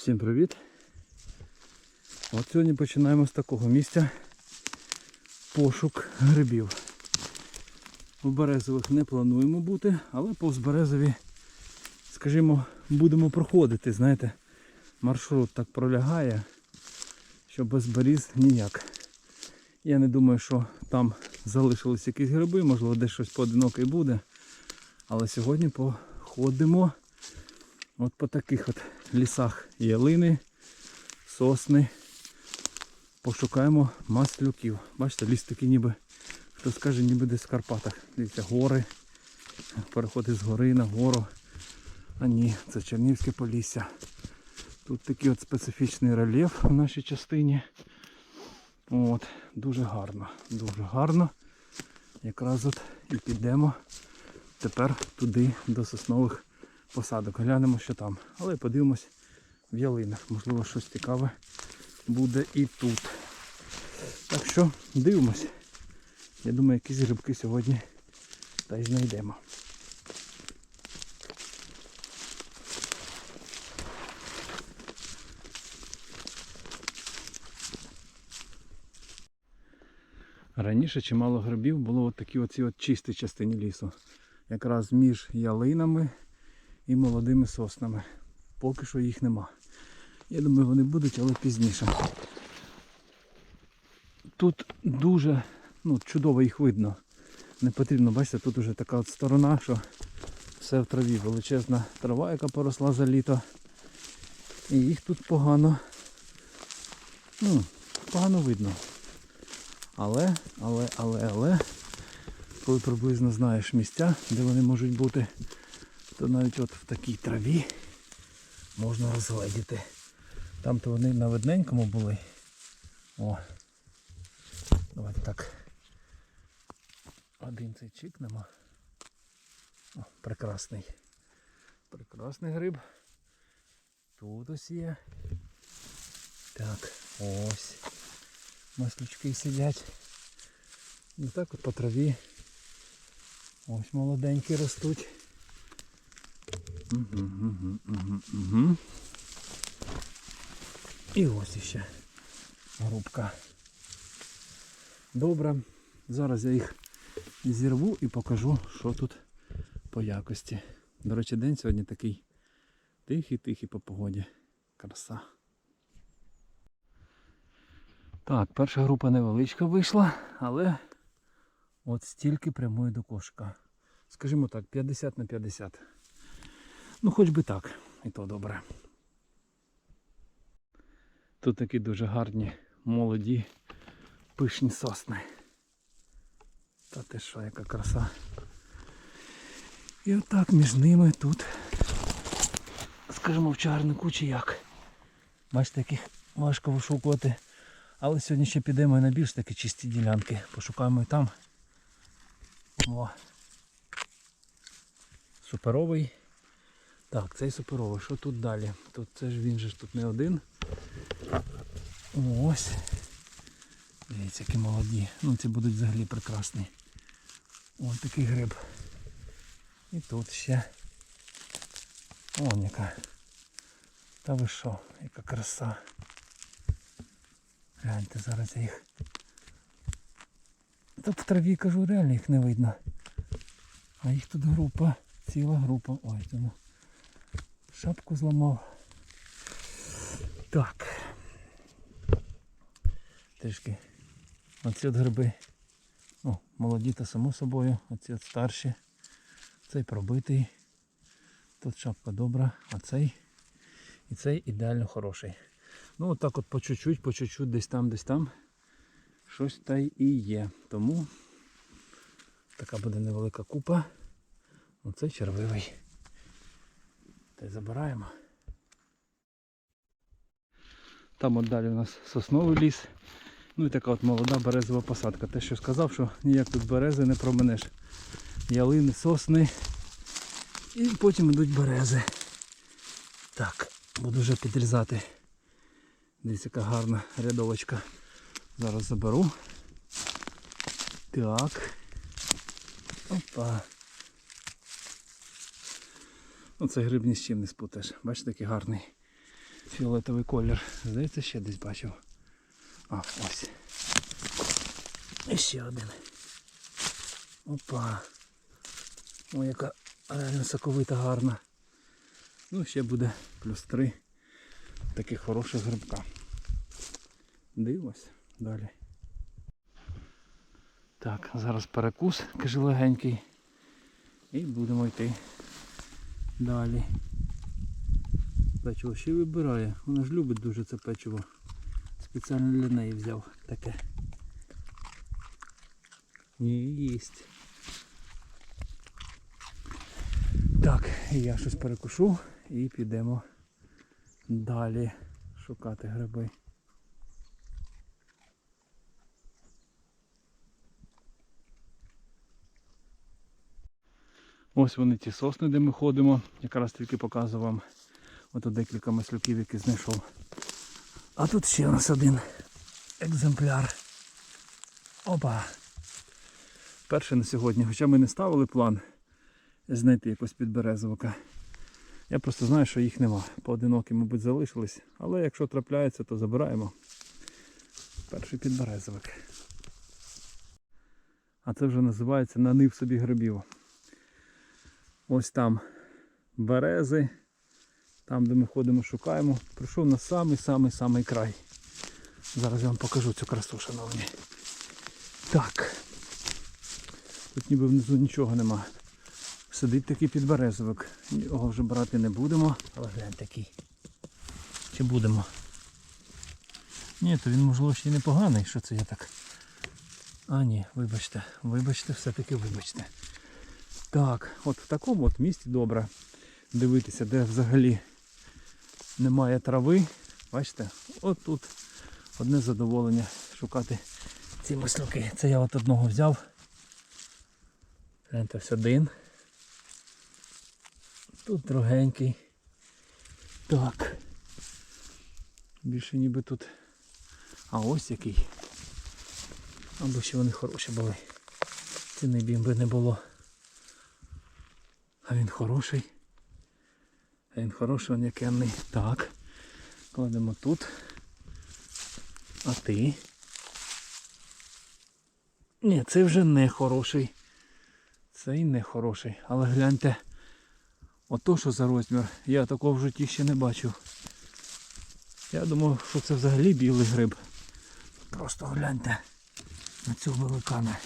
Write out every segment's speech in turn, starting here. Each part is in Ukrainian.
Всім привіт! От сьогодні починаємо з такого місця пошук грибів. У березових не плануємо бути, але повз березові, скажімо, будемо проходити, знаєте, маршрут так пролягає, що без беріз ніяк. Я не думаю, що там залишились якісь гриби, можливо, десь щось поодиноке буде. Але сьогодні походимо от по таких от лісах ялини, сосни. Пошукаємо маслюків. Бачите, ліс такий ніби, хто скаже, ніби десь в Карпатах. Дивіться, гори. Переходи з гори на гору. А ні, це Чернівське Полісся. Тут такий от специфічний рельєф в нашій частині. От, дуже гарно, дуже гарно. Якраз от і підемо тепер туди до соснових посадок. Глянемо, що там. Але подивимось в ялинах. Можливо, щось цікаве буде і тут. Так що дивимось. Я думаю, якісь грибки сьогодні та й знайдемо. Раніше чимало грибів було от такі оці от чистій частині лісу. Якраз між ялинами і молодими соснами. Поки що їх нема. Я думаю, вони будуть, але пізніше. Тут дуже ну, чудово їх видно. Не потрібно, бачите, тут вже така от сторона, що все в траві. Величезна трава, яка поросла за літо. І їх тут погано. Ну, погано видно. Але, але, але, але, коли приблизно знаєш місця, де вони можуть бути, то навіть от в такій траві можна розгледіти. Там-то вони на видненькому були. О. Давайте так. Один цей чикнемо. О, прекрасний. Прекрасний гриб. Тут ось є. Так, ось. Маслючки сидять. І так от по траві. Ось молоденькі ростуть. Угу, угу, угу, угу. І ось іще грубка. Добре. Зараз я їх зірву і покажу, що тут по якості. До речі, день сьогодні такий тихий-тихий по погоді. Краса. Так, перша група невеличка вийшла, але от стільки прямує до кошика. Скажімо так, 50 на 50. Ну хоч би так, і то добре. Тут такі дуже гарні, молоді, пишні сосни. Та ти що, яка краса. І отак між ними тут, скажімо, в чарнику чи як. Бачите, яких важко вишукувати. Але сьогодні ще підемо на більш такі чисті ділянки. Пошукаємо і там. О. Суперовий. Так, цей суперовий. Що тут далі? Тут це ж він же ж тут не один. Ось. Дивіться, які молоді. Ну ці будуть взагалі прекрасні. Ось такий гриб. І тут ще. Вон яка. Та ви що, яка краса. Гляньте, зараз я їх. Тут в траві кажу, реально їх не видно. А їх тут група, ціла група. Ой, тому шапку зламав. Так. Трішки. Оці от гриби. О, молоді та само собою, оці от старші. Цей пробитий. Тут шапка добра, а цей і цей ідеально хороший. Ну отак от по чуть-чуть, по чуть-чуть, десь там, десь там. Щось та й і є. Тому така буде невелика купа. Оце червивий. Та й забираємо. Там от далі у нас сосновий ліс. Ну і така от молода березова посадка. Те, що сказав, що ніяк тут берези не променеш. Ялини, сосни. І потім йдуть берези. Так, буду вже підрізати. Дивіться, яка гарна рядовочка. Зараз заберу. Так. Опа. Ну це гриб ні з чим не спутаєш. Бачите, який гарний. Фіолетовий колір. Здається, ще десь бачив. А, ось. І ще один. Опа. Ой, яка реально соковита гарна. Ну, ще буде плюс три таких хороших грибка. Дивимось далі. Так, зараз перекус, каже легенький. І будемо йти далі. Печиво ще вибирає. Вона ж любить дуже це печиво. Спеціально для неї взяв таке. Ні, їсть. Так, я щось перекушу і підемо далі шукати гриби. Ось вони ті сосни, де ми ходимо. Якраз тільки показував вам ото декілька маслюків, які знайшов. А тут ще у нас один екземпляр. Опа! Перший на сьогодні, хоча ми не ставили план знайти якось підберезовика. Я просто знаю, що їх нема. Поодинокі, мабуть, залишились. Але якщо трапляється, то забираємо. Перший підберезовик. А це вже називається нанив собі грибів. Ось там берези. Там, де ми ходимо, шукаємо. Прийшов на самий-самий-самий край. Зараз я вам покажу цю красу, шановні. Так. Тут ніби внизу нічого нема. Сидить такий підберезовик. Його вже брати не будемо. Але глянь такий. Чи будемо? Ні, то він можливо ще й непоганий, що це я так. А ні, вибачте, вибачте, все-таки вибачте. Так, от в такому от місці добре дивитися, де взагалі немає трави. Бачите, от тут одне задоволення шукати ці маслюки. Це я от одного взяв. Гляньте, ось один. Тут другенький. Так. Більше ніби тут. А ось який. Або ще вони хороші були. Ціни б їм би не було. А він хороший. А він хороший, він якенний. Так. Кладемо тут. А ти? Ні, це вже не хороший. Цей не хороший. Але гляньте. Ото що за розмір. Я такого в житті ще не бачив. Я думав, що це взагалі білий гриб. Просто гляньте на цю великана.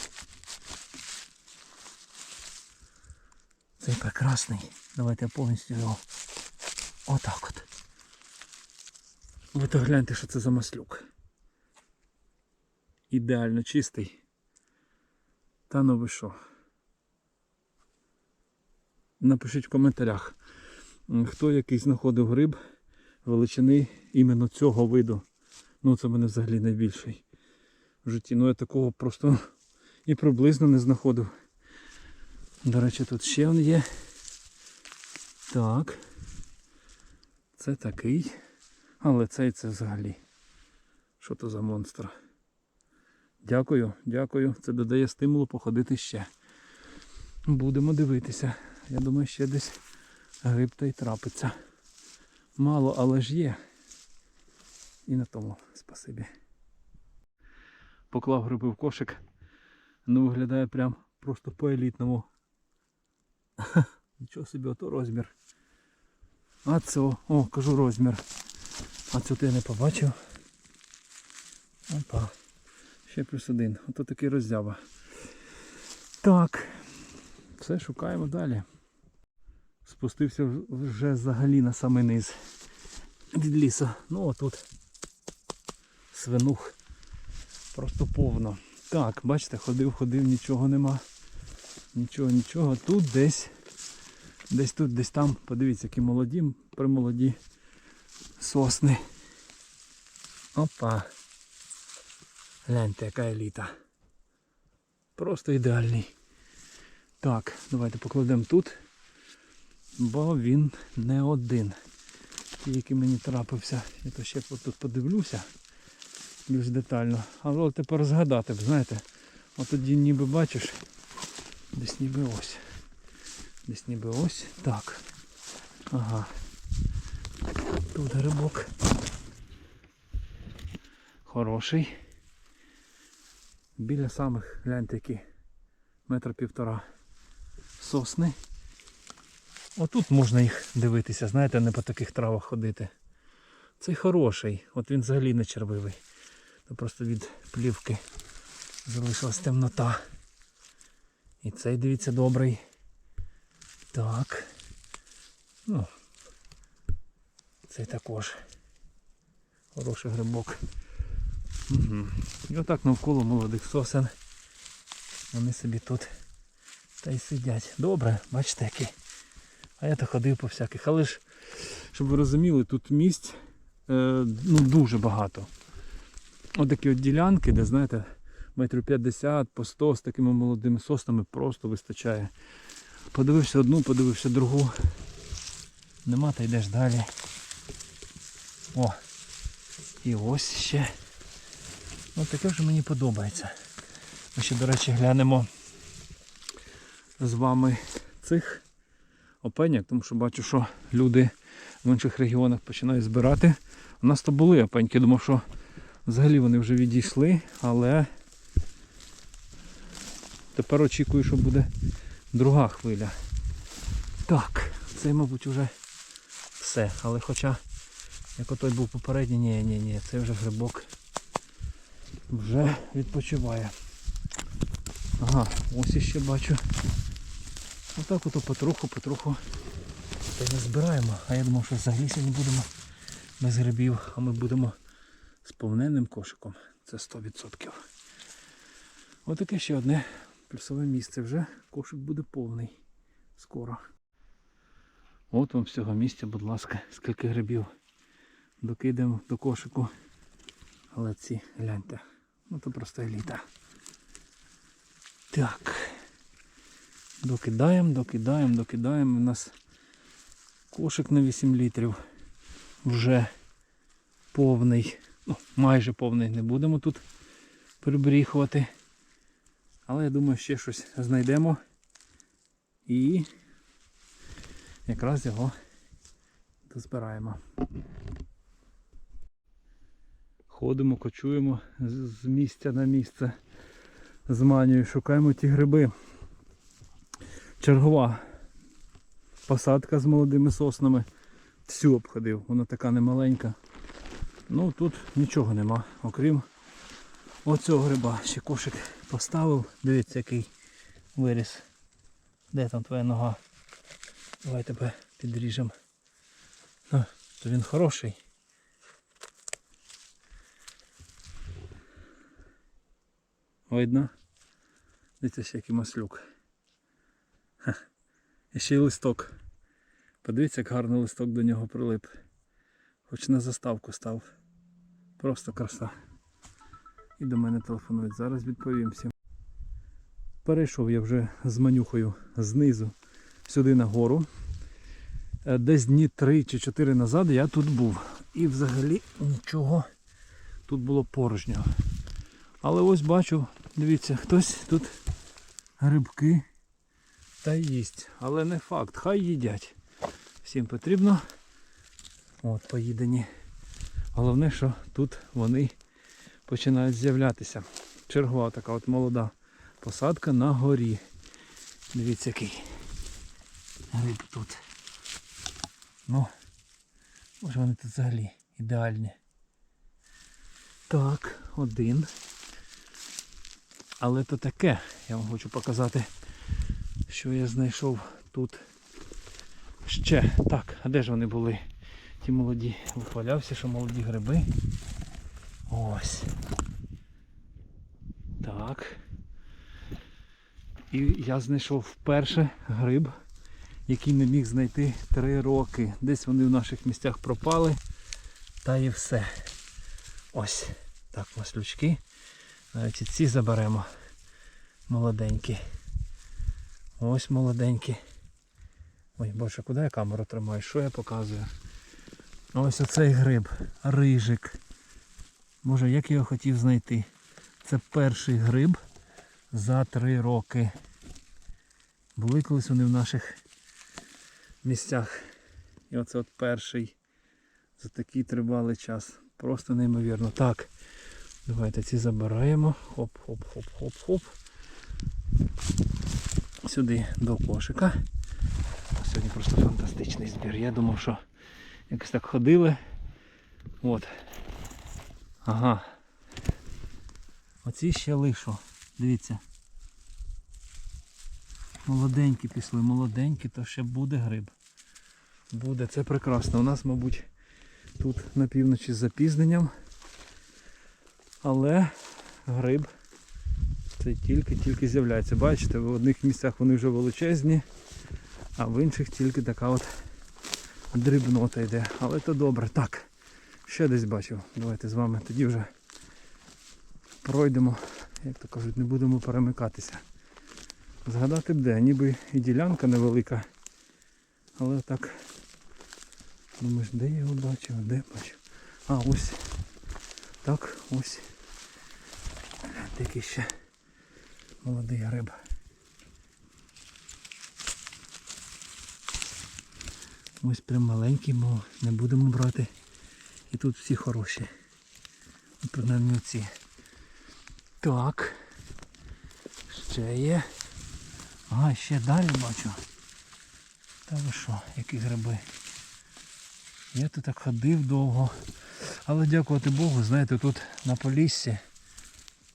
Цей прекрасний. Давайте я повністю його. Отак от. Ви то гляньте, що це за маслюк. Ідеально чистий. Та ну ви що? Напишіть в коментарях, хто який знаходив гриб величини іменно цього виду. Ну це в мене взагалі найбільший в житті. Ну я такого просто і приблизно не знаходив. До речі, тут ще він є. Так. Це такий. Але цей це взагалі. Що то за монстр? Дякую, дякую. Це додає стимулу походити ще. Будемо дивитися. Я думаю, ще десь гриб та й трапиться. Мало, але ж є. І на тому спасибі. Поклав гриби в кошик. Ну виглядає прям просто по-елітному. Нічого собі, ото розмір. А це, о, кажу розмір. А цю я не побачив. Опа. Ще плюс один. Ото такий роззява. Так. Все, шукаємо далі. Спустився вже взагалі на самий низ від лісу. Ну отут свинух просто повно. Так, бачите, ходив, ходив, нічого нема. Нічого, нічого. Тут десь, десь тут, десь там, подивіться, які молоді, примолоді сосни. Опа. Гляньте, яка еліта. Просто ідеальний. Так, давайте покладемо тут, бо він не один. Ті, який мені трапився. Я то ще тут подивлюся більш детально. Але тепер згадати, б, знаєте, от тоді ніби бачиш, десь ніби ось. Десь ніби ось. Так. Ага. Тут грибок. Хороший. Біля самих, гляньте які, метр півтора сосни. Отут можна їх дивитися, знаєте, не по таких травах ходити. Цей хороший, от він взагалі не червивий. То просто від плівки залишилась темнота. І цей, дивіться, добрий. Так. Ну, цей також. Хороший грибок. Угу. І отак навколо молодих сосен. Вони собі тут та й сидять. Добре, бачите які. А я то ходив по всяких. Але ж, щоб ви розуміли, тут місць е, ну, дуже багато. От такі от ділянки, де, знаєте, метрів 50 по 100 з такими молодими соснами просто вистачає. Подивився одну, подивився другу. Нема, та йдеш далі. О! І ось ще. Ну таке вже мені подобається. Ми ще, до речі, глянемо з вами цих опеньок, тому що бачу, що люди в інших регіонах починають збирати. У нас то були опеньки, думав, що взагалі вони вже відійшли, але тепер очікую, що буде друга хвиля. Так, це, мабуть, вже все. Але хоча, як отой був попередній, ні, ні, ні, це вже грибок вже відпочиває. Ага, ось іще бачу. Отак ото потроху, потроху та не збираємо. А я думав, що взагалі сьогодні будемо без грибів, а ми будемо з повненним кошиком. Це 100%. Отаке ще одне плюсове місце. Вже кошик буде повний скоро. От вам з цього місця, будь ласка, скільки грибів докидаємо до кошику. Але ці, гляньте, ну то просто еліта. Так. Докидаємо, докидаємо, докидаємо. У нас кошик на 8 літрів вже повний. Ну, майже повний не будемо тут перебріхувати. Але я думаю, ще щось знайдемо. І якраз його дозбираємо. Ходимо, кочуємо з місця на місце. З манію, шукаємо ті гриби. Чергова посадка з молодими соснами. Всю обходив, вона така немаленька. Ну тут нічого нема, окрім оцього гриба. Ще кошик поставив. Дивіться, який виріс. Де там твоя нога? Давай тебе підріжемо. Ну, то він хороший. Видно? Дивіться ще який маслюк. Ха. І ще й листок. Подивіться, як гарно листок до нього прилип. Хоч на заставку став. Просто краса. І до мене телефонують. Зараз відповім всім. Перейшов я вже з манюхою знизу сюди на гору. Е, Десь дні 3 чи 4 назад я тут був. І взагалі нічого тут було порожньо. Але ось бачу, дивіться, хтось тут грибки та їсть. Але не факт, хай їдять. Всім потрібно. От поїдені. Головне, що тут вони починають з'являтися. Чергова така от молода посадка на горі. Дивіться який гриб тут. Ну, може вони тут взагалі ідеальні. Так, один. Але то таке, я вам хочу показати, що я знайшов тут ще. Так, а де ж вони були? Ті молоді. Вихвалявся, що молоді гриби. Ось. Так. І я знайшов вперше гриб, який не міг знайти 3 роки. Десь вони в наших місцях пропали. Та і все. Ось. Так, маслючки. Навіть і ці заберемо. Молоденькі. Ось молоденькі. Ой, боже, куди я камеру тримаю? Що я показую? Ось оцей гриб. Рижик. Боже, як я його хотів знайти. Це перший гриб за три роки. Були колись вони в наших місцях. І оце от перший за такий тривалий час. Просто неймовірно. Так, давайте ці забираємо. Хоп-хоп-хоп-хоп-хоп. Сюди до кошика. Сьогодні просто фантастичний збір. Я думав, що якось так ходили. От. Ага. Оці ще лишу. Дивіться. Молоденькі пішли, молоденькі, то ще буде гриб. Буде, це прекрасно. У нас, мабуть, тут на півночі з запізненням. Але гриб це тільки-тільки з'являється. Бачите, в одних місцях вони вже величезні, а в інших тільки така от дрібнота йде. Але то добре. Так, ще десь бачив. Давайте з вами тоді вже пройдемо, як то кажуть, не будемо перемикатися. Згадати б де, ніби і ділянка невелика. Але так. Думаєш, де я його бачив, де бачив? А, ось. Так, ось. Який ще молодий гриб. Ось прям маленький, мов не будемо брати. І тут всі хороші. Ну, Принаймні оці. Так. Ще є. Ага, ще далі бачу. Та ви що, які гриби. Я тут так ходив довго. Але дякувати Богу, знаєте, тут на поліссі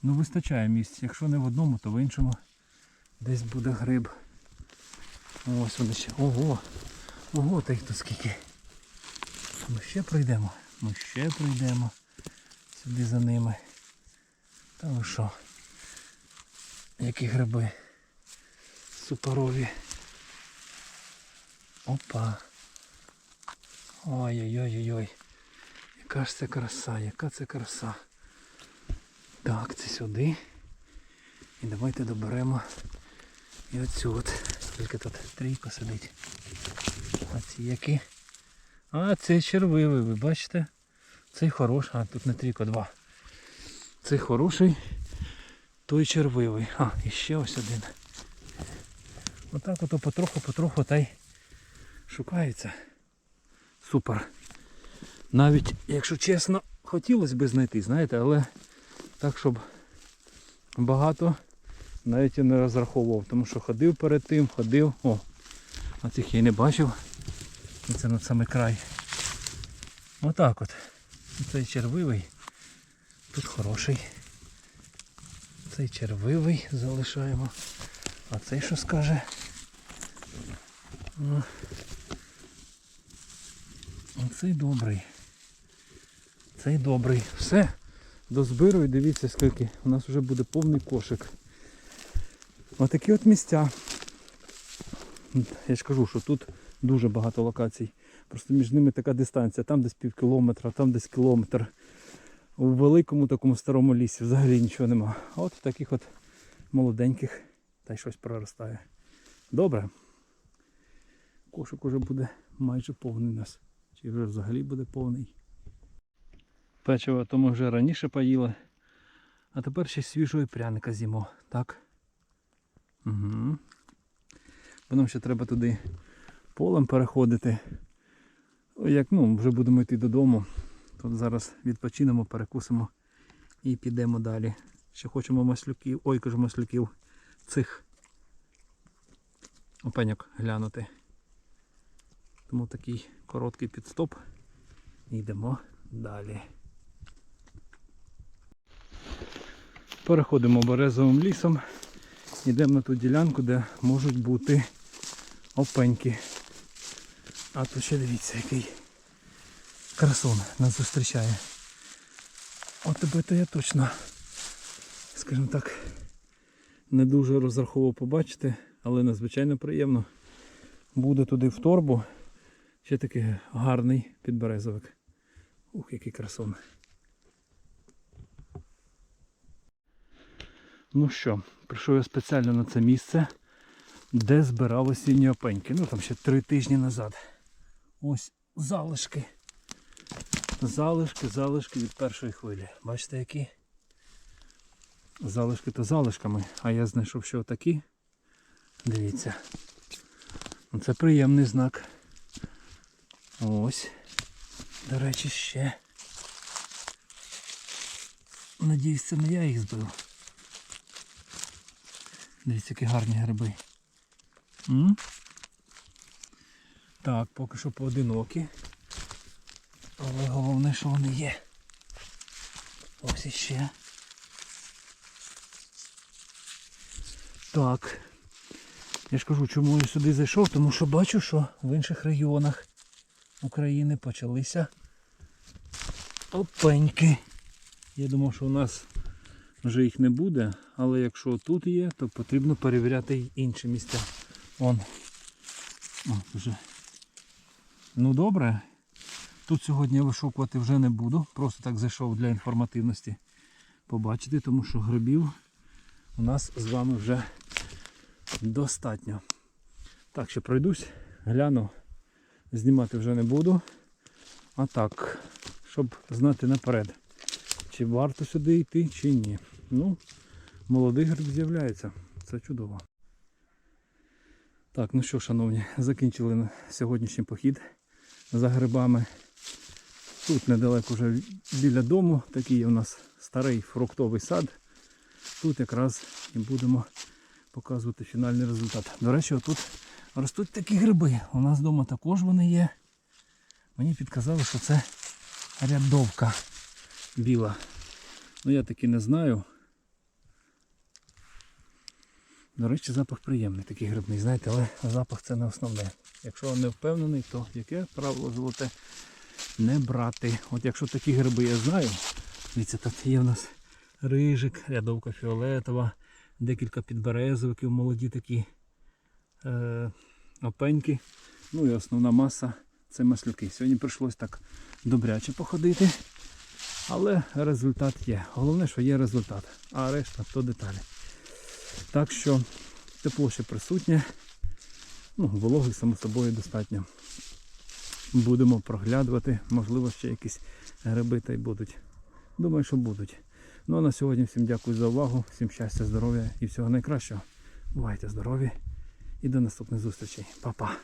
ну вистачає місць. Якщо не в одному, то в іншому десь буде гриб. Ось вони ще. Ого! Ого, та їх тут скільки. Ми ще пройдемо. Ми ще пройдемо. Сюди за ними. Та ви що? Які гриби. Суперові. Опа. Ой-ой-ой-ой. Яка ж це краса, яка це краса. Так, це сюди. І давайте доберемо і оцю от. Скільки тут трійко сидить. А ці які? А, цей червивий, ви бачите? Цей хороший. А, тут не трійко, два. Цей хороший, той червивий. А, і ще ось один. Отак ото потроху-потроху та й шукається. Супер. Навіть, якщо чесно, хотілося б знайти, знаєте, але так, щоб багато навіть і не розраховував, тому що ходив перед тим, ходив. О, а цих я й не бачив. І це на самий край. Отак от. Цей червивий. Тут хороший. Цей червивий залишаємо. А цей що скаже? Оцей добрий. Цей добрий. Все. Дозбирую, дивіться скільки. У нас вже буде повний кошик. Отакі от місця. Я ж кажу, що тут дуже багато локацій. Просто між ними така дистанція. Там десь пів кілометра, там десь кілометр. У великому такому старому лісі взагалі нічого нема. От в таких от молоденьких та й щось проростає. Добре. Кошик уже буде майже повний у нас. Чи вже взагалі буде повний. Печиво то ми вже раніше поїли. А тепер ще свіжого пряника з'їмо. Так? Угу. Бо нам ще треба туди полем переходити. Як ну, вже будемо йти додому. Тут зараз відпочинемо, перекусимо і підемо далі. Ще хочемо маслюків, ой, кажу маслюків, цих опеньок глянути. Тому такий короткий підстоп. Йдемо далі. Переходимо березовим лісом. Йдемо на ту ділянку, де можуть бути опеньки. А тут ще дивіться, який красун нас зустрічає. От тебе то я точно, скажімо так, не дуже розраховував побачити, але надзвичайно приємно. Буде туди в торбу. Ще такий гарний підберезовик. Ух, який красун. Ну що, прийшов я спеціально на це місце, де збирав осінні опеньки. Ну там ще три тижні назад. Ось залишки. Залишки, залишки від першої хвилі. Бачите які? Залишки то залишками, а я знайшов ще отакі. Дивіться. Ну, Це приємний знак. Ось. До речі, ще. Надіюсь, це не я їх збив. Дивіться, які гарні гриби. Так, поки що поодинокі. Але головне, що вони є. Ось іще. Так. Я ж кажу, чому я сюди зайшов, тому що бачу, що в інших регіонах України почалися опеньки. Я думав, що у нас вже їх не буде, але якщо тут є, то потрібно перевіряти й інші місця. Вон. О, вже. Ну добре. Тут сьогодні вишукувати вже не буду. Просто так зайшов для інформативності побачити, тому що грибів у нас з вами вже достатньо. Так, ще пройдусь, гляну, знімати вже не буду. А так, щоб знати наперед, чи варто сюди йти, чи ні. Ну, молодий гриб з'являється. Це чудово. Так, ну що, шановні, закінчили сьогоднішній похід за грибами. Тут недалеко вже біля дому, такий є у нас старий фруктовий сад. Тут якраз і будемо показувати фінальний результат. До речі, отут ростуть такі гриби. У нас вдома також вони є. Мені підказали, що це рядовка біла. Ну я таки не знаю. До речі, запах приємний, такий грибний, знаєте, але запах це не основне. Якщо не впевнений, то яке правило золоте не брати. От якщо такі гриби я знаю, дивіться, тут є в нас рижик, рядовка фіолетова, декілька підберезовиків, молоді такі е, опеньки. Ну і основна маса це маслюки. Сьогодні прийшлось так добряче походити. Але результат є. Головне, що є результат, а решта то деталі. Так що тепло ще присутнє. Ну, вологи, само собою, достатньо. Будемо проглядувати, можливо, ще якісь гриби та й будуть. Думаю, що будуть. Ну а на сьогодні всім дякую за увагу, всім щастя, здоров'я і всього найкращого. Бувайте здорові і до наступних зустрічей. Па-па!